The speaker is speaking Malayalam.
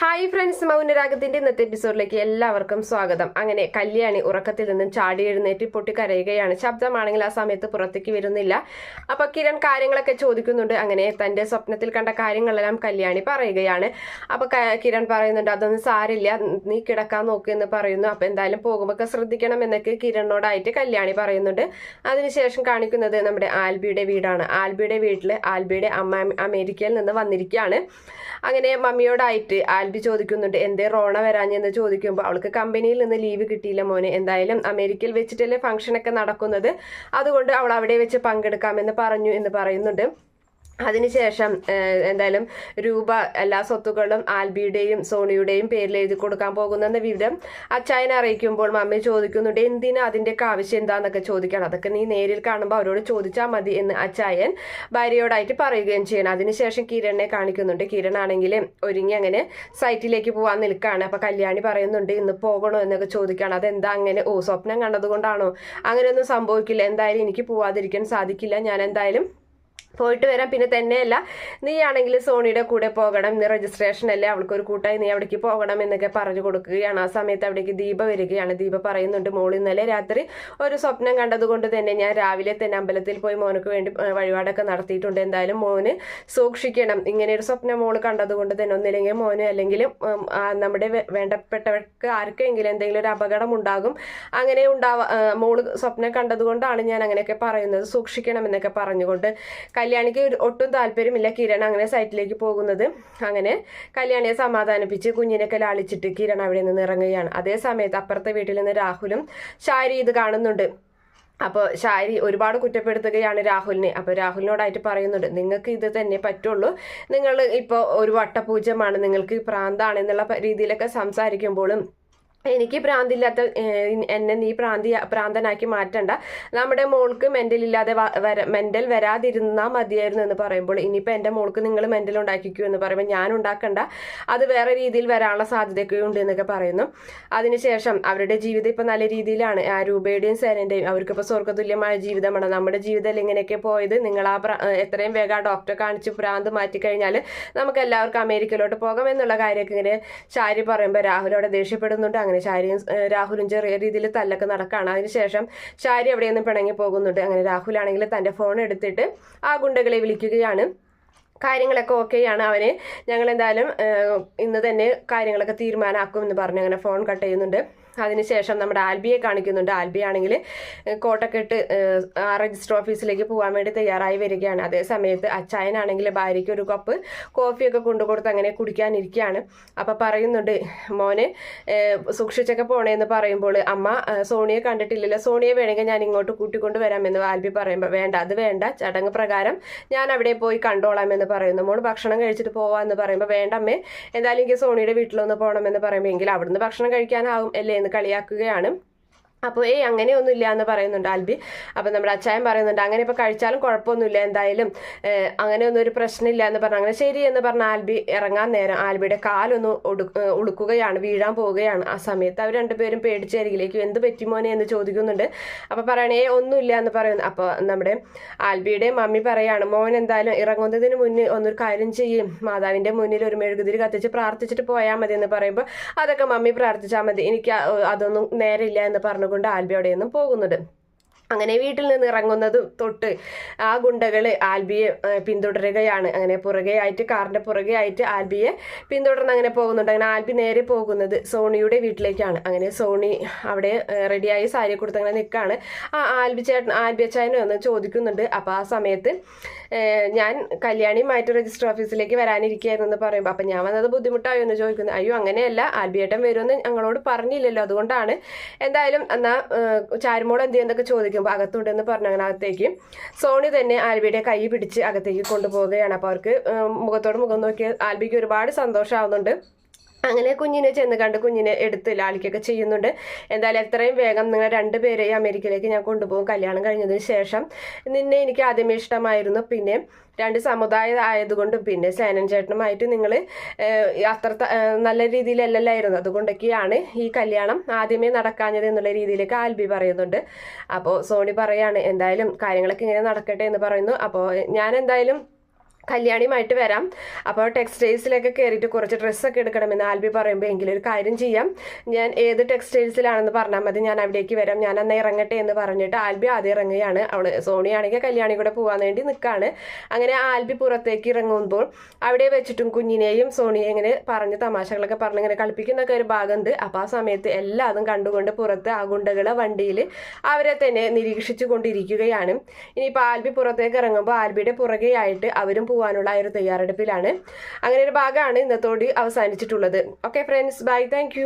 ഹായ് ഫ്രണ്ട്സ് മൗനരാഗത്തിന്റെ ഇന്നത്തെ എപ്പിസോഡിലേക്ക് എല്ലാവർക്കും സ്വാഗതം. അങ്ങനെ കല്യാണി ഉറക്കത്തിൽ നിന്നും ചാടി എഴുന്നേറ്റ് പൊട്ടി കരയുകയാണ്. ശബ്ദമാണെങ്കിൽ ആ സമയത്ത് പുറത്തേക്ക് വരുന്നില്ല. അപ്പൊ കിരൺ കാര്യങ്ങളൊക്കെ ചോദിക്കുന്നുണ്ട്. അങ്ങനെ തന്റെ സ്വപ്നത്തിൽ കണ്ട കാര്യങ്ങളെല്ലാം കല്യാണി പറയുകയാണ്. അപ്പൊ കിരൺ പറയുന്നുണ്ട് അതൊന്നും സാരില്ല. നീ കിടക്കാൻ നോക്കി എന്ന് പറയുന്നു. അപ്പൊ എന്തായാലും പോകുമ്പോൾ ശ്രദ്ധിക്കണം എന്നൊക്കെ കിരണിനോടായിട്ട് കല്യാണി പറയുന്നുണ്ട്. അതിനുശേഷം കാണിക്കുന്നത് നമ്മുടെ ആൽബിയുടെ വീടാണ്. ആൽബിയുടെ വീട്ടിൽ ആൽബിയുടെ അമ്മ അമേരിക്കയിൽ നിന്ന് വന്നിരിക്കുകയാണ്. അങ്ങനെ മമ്മിയോടായിട്ട് ആൽബി ചോദിക്കുന്നുണ്ട് എന്തേ റോണ വരാഞ്ഞെന്ന് ചോദിക്കുമ്പോൾ അവൾക്ക് കമ്പനിയിൽ നിന്ന് ലീവ് കിട്ടിയില്ല മോനെ. എന്തായാലും അമേരിക്കയിൽ വെച്ചിട്ടല്ലേ ഫംഗ്ഷനൊക്കെ നടക്കുന്നത്. അതുകൊണ്ട് അവൾ അവിടെ വെച്ച് പങ്കെടുക്കാമെന്ന് പറഞ്ഞു എന്ന് പറയുന്നുണ്ട്. അതിനുശേഷം എന്തായാലും രൂപ എല്ലാ സ്വത്തുക്കളും ആൽബിയുടെയും സോണിയുടെയും പേരിൽ എഴുതി കൊടുക്കാൻ പോകുന്നെന്ന വിവരം അച്ചായനെ അറിയിക്കുമ്പോൾ മമ്മി ചോദിക്കുന്നുണ്ട് എന്തിനാ അതിന്റെയൊക്കെ ആവശ്യം എന്താണെന്നൊക്കെ ചോദിക്കണം. അതൊക്കെ നീ നേരിൽ കാണുമ്പോൾ അവരോട് ചോദിച്ചാൽ മതി എന്ന് അച്ചായൻ ഭാര്യയോടായിട്ട് പറയുകയും ചെയ്യണം. അതിനുശേഷം കിരണിനെ കാണിക്കുന്നുണ്ട്. കിരൺ ആണെങ്കിൽ ഒരുങ്ങി അങ്ങനെ സൈറ്റിലേക്ക് പോകാൻ നിൽക്കുകയാണ് അപ്പോൾ കല്യാണി പറയുന്നുണ്ട് ഇന്ന് പോകണോ എന്നൊക്കെ ചോദിക്കുകയാണ് അതെന്താ അങ്ങനെ? ഓ സ്വപ്നം കണ്ടതുകൊണ്ടാണോ? അങ്ങനെയൊന്നും സംഭവിക്കില്ല. എന്തായാലും എനിക്ക് പോവാതിരിക്കാൻ സാധിക്കില്ല. ഞാൻ എന്തായാലും പോയിട്ട് വരാം. പിന്നെ തന്നെയല്ല നീ ആണെങ്കിൽ സോണിയുടെ കൂടെ പോകണം. ഇന്ന് രജിസ്ട്രേഷൻ അല്ലേ? അവൾക്ക് ഒരു കൂട്ടായി നീ അവിടേക്ക് പോകണം എന്നൊക്കെ പറഞ്ഞു കൊടുക്കുകയാണ്. ആ സമയത്ത് അവിടേക്ക് ദീപ വരികയാണ്. ദീപ പറയുന്നുണ്ട് മോൾ ഇന്നലെ രാത്രി ഒരു സ്വപ്നം കണ്ടതുകൊണ്ട് തന്നെ ഞാൻ രാവിലെ തന്നെ അമ്പലത്തിൽ പോയി മോനക്ക് വേണ്ടി വഴിപാടൊക്കെ നടത്തിയിട്ടുണ്ട്. എന്തായാലും മോന് സൂക്ഷിക്കണം. ഇങ്ങനെ ഒരു സ്വപ്നം മോൾ കണ്ടതുകൊണ്ട് തന്നെ ഒന്നില്ലെങ്കിൽ മോന് അല്ലെങ്കിൽ നമ്മുടെ വേണ്ടപ്പെട്ടവർക്ക് ആർക്കെങ്കിലും എന്തെങ്കിലും ഒരു അപകടം ഉണ്ടാകും. അങ്ങനെ ഉണ്ടാവാ മോൾ സ്വപ്നം കണ്ടതുകൊണ്ടാണ് ഞാൻ അങ്ങനെയൊക്കെ പറയുന്നത്. സൂക്ഷിക്കണം എന്നൊക്കെ പറഞ്ഞുകൊണ്ട് കല്യാണിക്ക് ഒട്ടും താല്പര്യമില്ല കിരൺ അങ്ങനെ സൈറ്റിലേക്ക് പോകുന്നത്. അങ്ങനെ കല്യാണിയെ സമാധാനിപ്പിച്ച് കുഞ്ഞിനൊക്കെ ലാളിച്ചിട്ട് കിരൺ അവിടെ നിന്ന് ഇറങ്ങുകയാണ്. അതേ സമയത്ത് അപ്പുറത്തെ വീട്ടിൽ നിന്ന് രാഹുലും ഷാരി ഇത് കാണുന്നുണ്ട്. അപ്പോൾ ഷാരി ഒരുപാട് കുറ്റപ്പെടുത്തുകയാണ് രാഹുലിനെ. അപ്പോൾ രാഹുലിനോടായിട്ട് പറയുന്നുണ്ട് നിങ്ങൾക്ക് ഇത് തന്നെ പറ്റുള്ളൂ. നിങ്ങൾ ഇപ്പോൾ ഒരു വട്ടപൂജ്യമാണ്. നിങ്ങൾക്ക് പ്രാന്താണ് എന്നുള്ള രീതിയിലൊക്കെ സംസാരിക്കുമ്പോഴും എനിക്ക് ഭ്രാന്തില്ലാത്ത ഏഹ്, എന്നെ നീ പ്രാന്തി പ്രാന്തനാക്കി മാറ്റണ്ട. നമ്മുടെ മോൾക്ക് മെന്റൽ ഇല്ലാതെ മെന്റൽ വരാതിരുന്നാൽ മതിയായിരുന്നു എന്ന് പറയുമ്പോൾ ഇനിയിപ്പോൾ എന്റെ മോൾക്ക് നിങ്ങൾ മെന്റൽ ഉണ്ടാക്കിക്കൂ എന്ന് പറയുമ്പോൾ ഞാൻ ഉണ്ടാക്കണ്ട. അത് വേറെ രീതിയിൽ വരാനുള്ള സാധ്യതയൊക്കെ ഉണ്ട് എന്നൊക്കെ പറയുന്നു. അതിനുശേഷം അവരുടെ ജീവിതം ഇപ്പോൾ നല്ല രീതിയിലാണ്. ആ രൂപയുടെയും സേനന്റെയും അവർക്കിപ്പോൾ സ്വർഗതുല്യമായ ജീവിതമാണ്. നമ്മുടെ ജീവിതത്തിൽ ഇങ്ങനെയൊക്കെ പോയത്. നിങ്ങൾ ആ എത്രയും വേഗം ആ ഡോക്ടറെ കാണിച്ച് പ്രാന്ത് മാറ്റി കഴിഞ്ഞാൽ നമുക്ക് എല്ലാവർക്കും അമേരിക്കയിലോട്ട് പോകാം എന്നുള്ള കാര്യമൊക്കെ ഇങ്ങനെ ചാരി പറയുമ്പോൾ രാഹുലോടെ ദേഷ്യപ്പെടുന്നുണ്ട്. അങ്ങനെ ഷാരിയും ശാരിയും രാഹുലും ചെറിയ രീതിയിൽ തല്ലൊക്കെ നടക്കുകയാണ് അതിനുശേഷം ശാരി അവിടെ നിന്ന് പിണങ്ങി പോകുന്നുണ്ട്. അങ്ങനെ രാഹുലാണെങ്കിൽ തന്റെ ഫോൺ എടുത്തിട്ട് ആ ഗുണ്ടകളെ വിളിക്കുകയാണ്. കാര്യങ്ങളൊക്കെ ഓക്കെയാണ്. അവന് ഞങ്ങൾ എന്തായാലും ഇന്ന് തന്നെ കാര്യങ്ങളൊക്കെ തീരുമാനമാക്കും എന്ന് പറഞ്ഞ് അങ്ങനെ ഫോൺ കട്ട് ചെയ്യുന്നുണ്ട്. അതിനുശേഷം നമ്മുടെ ആൽബിയെ കാണിക്കുന്നുണ്ട്. ആൽബി ആണെങ്കിൽ കോട്ടൊക്കെ ഇട്ട് ഏഹ്, ആ രജിസ്റ്റർ ഓഫീസിലേക്ക് പോകാൻ വേണ്ടി തയ്യാറായി വരികയാണ്. അതേ സമയത്ത് അച്ചായനാണെങ്കിൽ ഭാര്യയ്ക്ക് ഒരു കപ്പ് കോഫിയൊക്കെ കൊണ്ടുകൊടുത്ത് അങ്ങനെ കുടിക്കാനിരിക്കുകയാണ്. അപ്പോൾ പറയുന്നുണ്ട് മോനെ സൂക്ഷിച്ചൊക്കെ പോണേന്ന് പറയുമ്പോൾ അമ്മ സോണിയെ കണ്ടിട്ടില്ലല്ലോ. സോണിയെ വേണമെങ്കിൽ ഞാൻ ഇങ്ങോട്ട് കൂട്ടിക്കൊണ്ട് വരാമെന്ന് ആൽബി പറയുമ്പോൾ വേണ്ട അത് വേണ്ട. ചടങ്ങ് പ്രകാരം ഞാൻ അവിടെ പോയി കണ്ടോളാം എന്ന് പറയുന്നു. മോൾ ഭക്ഷണം കഴിച്ചിട്ട് പോവാമെന്ന് പറയുമ്പോൾ വേണ്ടമ്മേ എന്തായാലും എനിക്ക് സോണിയുടെ വീട്ടിലൊന്ന് പോകണമെന്ന് പറയുമ്പോൾ എങ്കിൽ അവിടുന്ന് ഭക്ഷണം കഴിക്കാനാവും അല്ലേ? കളിയാക്കുകയാണ്. അപ്പോൾ ഏയ് അങ്ങനെയൊന്നുമില്ല എന്ന് പറയുന്നുണ്ട് ആൽബി. അപ്പോൾ നമ്മുടെ അച്ചായൻ പറയുന്നുണ്ട് അങ്ങനെ ഇപ്പോൾ കഴിച്ചാലും കുഴപ്പമൊന്നുമില്ല എന്തായാലും അങ്ങനെ അങ്ങനെയൊന്നും ഒരു പ്രശ്നമില്ല എന്ന് പറഞ്ഞു അങ്ങനെ ശരി എന്ന് പറഞ്ഞ ആൽബി ഇറങ്ങാൻ നേരം ആൽബിയുടെ കാലൊന്ന് ഒടു ഉളുക്കുകയാണ് വീഴാൻ പോവുകയാണ്. ആ സമയത്ത് അവർ രണ്ടുപേരും പേടിച്ച് അരികിലേക്ക് എന്ത് പറ്റിമോനെ എന്ന് ചോദിക്കുന്നുണ്ട്. അപ്പോൾ പറയണേ "ഏയ്, ഒന്നുമില്ല എന്ന് പറയുന്നു. അപ്പോൾ നമ്മുടെ ആൽബിയുടെ മമ്മി പറയാണ് മോൻ എന്തായാലും ഇറങ്ങുന്നതിന് മുന്നേ ഒന്നൊരു കാര്യം ചെയ്യും. മാതാവിന്റെ മുന്നിൽ ഒരു മെഴുകുതിരി കത്തിച്ച് പ്രാർത്ഥിച്ചിട്ട് പോയാൽ മതി എന്ന് പറയുമ്പോൾ അതൊക്കെ മമ്മി പ്രാർത്ഥിച്ചാൽ മതി. എനിക്ക് അതൊന്നും നേരില്ല എന്ന് പറഞ്ഞുകൊണ്ട് ആൽബി അവിടെ പോകുന്നുണ്ട്. അങ്ങനെ വീട്ടിൽ നിന്ന് ഇറങ്ങുന്നത് തൊട്ട് ആ ഗുണ്ടകൾ ആൽബിയെ പിന്തുടരുകയാണ്. അങ്ങനെ പുറകെ ആയിട്ട് കാറിന്റെ പുറകെയായിട്ട് ആൽബിയെ പിന്തുടർന്ന് അങ്ങനെ പോകുന്നുണ്ട്. അങ്ങനെ ആൽബി നേരെ പോകുന്നത് സോണിയുടെ വീട്ടിലേക്കാണ്. അങ്ങനെ സോണി അവിടെ റെഡിയായി സാരി കൊടുത്ത് അങ്ങനെ നിൽക്കുകയാണ് ആ ആൽബി ചേട്ടൻ ആൽബി അച്ചായനെ ഒന്ന് ചോദിക്കുന്നുണ്ട്. അപ്പോൾ ആ സമയത്ത് ഞാൻ കല്യാണിയുമായിട്ട് രജിസ്റ്റർ ഓഫീസിലേക്ക് വരാനിരിക്കുകയായിരുന്നു എന്ന് പറയുമ്പോൾ അപ്പം ഞാൻ വന്നത് ബുദ്ധിമുട്ടായോ എന്ന് ചോദിക്കുന്നു. അയ്യോ അങ്ങനെയല്ല. ആൽബിയേട്ടൻ വരുമെന്ന് ഞങ്ങളോട് പറഞ്ഞില്ലല്ലോ. അതുകൊണ്ടാണ് എന്തായാലും എന്നാൽ ചാരുമോൾ എന്ത് ചെയ്യുന്നൊക്കെ ചോദിക്കുമ്പോൾ അകത്തുണ്ടെന്ന് അകത്തേക്ക്. സോണി തന്നെ ആൽബിയുടെ കൈ പിടിച്ച് അകത്തേക്ക് കൊണ്ടുപോവുകയാണ്. അപ്പോൾ അവർക്ക് മുഖത്തോട് മുഖം നോക്കി ആൽബിക്ക് ഒരുപാട് സന്തോഷമാവുന്നുണ്ട് അങ്ങനെ കുഞ്ഞിനെ ചെന്ന് കണ്ട് കുഞ്ഞിനെ എടുത്ത് ലാളിക്കൊക്കെ ചെയ്യുന്നുണ്ട്. എന്തായാലും എത്രയും വേഗം നിങ്ങൾ രണ്ടുപേരെയും അമേരിക്കയിലേക്ക് ഞാൻ കൊണ്ടുപോകും. കല്യാണം കഴിഞ്ഞതിന് ശേഷം നിന്നെ എനിക്ക് ആദ്യമേ ഇഷ്ടമായിരുന്നു. പിന്നെ രണ്ട് സമുദായം ആയതുകൊണ്ടും പിന്നെ സേനൻ ചേട്ടനുമായിട്ട് നിങ്ങൾ അത്ര നല്ല രീതിയിലല്ലല്ലായിരുന്നു. അതുകൊണ്ടൊക്കെയാണ് ഈ കല്യാണം ആദ്യമേ നടക്കാഞ്ഞത് എന്നുള്ള രീതിയിലേക്ക് ആൽബി പറയുന്നുണ്ട്. അപ്പോൾ സോണി പറയാണ് എന്തായാലും കാര്യങ്ങളൊക്കെ ഇങ്ങനെ നടക്കട്ടെ എന്ന് പറയുന്നു. അപ്പോൾ ഞാൻ എന്തായാലും കല്യാണിയുമായിട്ട് വരാം. അപ്പോൾ ടെക്സ്റ്റൈൽസിലൊക്കെ കയറിയിട്ട് കുറച്ച് ഡ്രസ്സൊക്കെ എടുക്കണമെന്ന് ആൽബി പറയുമ്പോൾ എങ്കിലും ഒരു കാര്യം ചെയ്യാം. ഞാൻ ഏത് ടെക്സ്റ്റൈൽസിലാണെന്ന് പറഞ്ഞാൽ മതി. ഞാൻ അവിടേക്ക് വരാം. ഞാൻ അന്ന് ഇറങ്ങട്ടെ എന്ന് പറഞ്ഞിട്ട് ആൽബി ആദ്യം ഇറങ്ങുകയാണ്. അവൾ സോണിയാണെങ്കിൽ കല്യാണി കൂടെ പോകാൻ വേണ്ടി നിൽക്കുകയാണ് അങ്ങനെ ആൽബി പുറത്തേക്ക് ഇറങ്ങുമ്പോൾ അവിടെ വെച്ചിട്ടും കുഞ്ഞിനെയും സോണിയെ ഇങ്ങനെ പറഞ്ഞ് തമാശകളൊക്കെ പറഞ്ഞ് ഇങ്ങനെ കളിപ്പിക്കുന്നൊക്കെ ഒരു ഭാഗമുണ്ട്. അപ്പോൾ ആ സമയത്ത് എല്ലാതും കണ്ടുകൊണ്ട് പുറത്ത് ആ ഗുണ്ടകളെ വണ്ടിയിൽ അവരെ തന്നെ നിരീക്ഷിച്ചു കൊണ്ടിരിക്കുകയാണ് ഇനിയിപ്പോൾ ആൽബി പുറത്തേക്ക് ഇറങ്ങുമ്പോൾ ആൽബിയുടെ പുറകെയായിട്ട് അവരും പോകാനുള്ള ആ ഒരു തയ്യാറെടുപ്പിലാണ്. അങ്ങനെ ഒരു ഭാഗമാണ് ഇന്നത്തോട് അവസാനിച്ചിട്ടുള്ളത്. Okay friends bye thank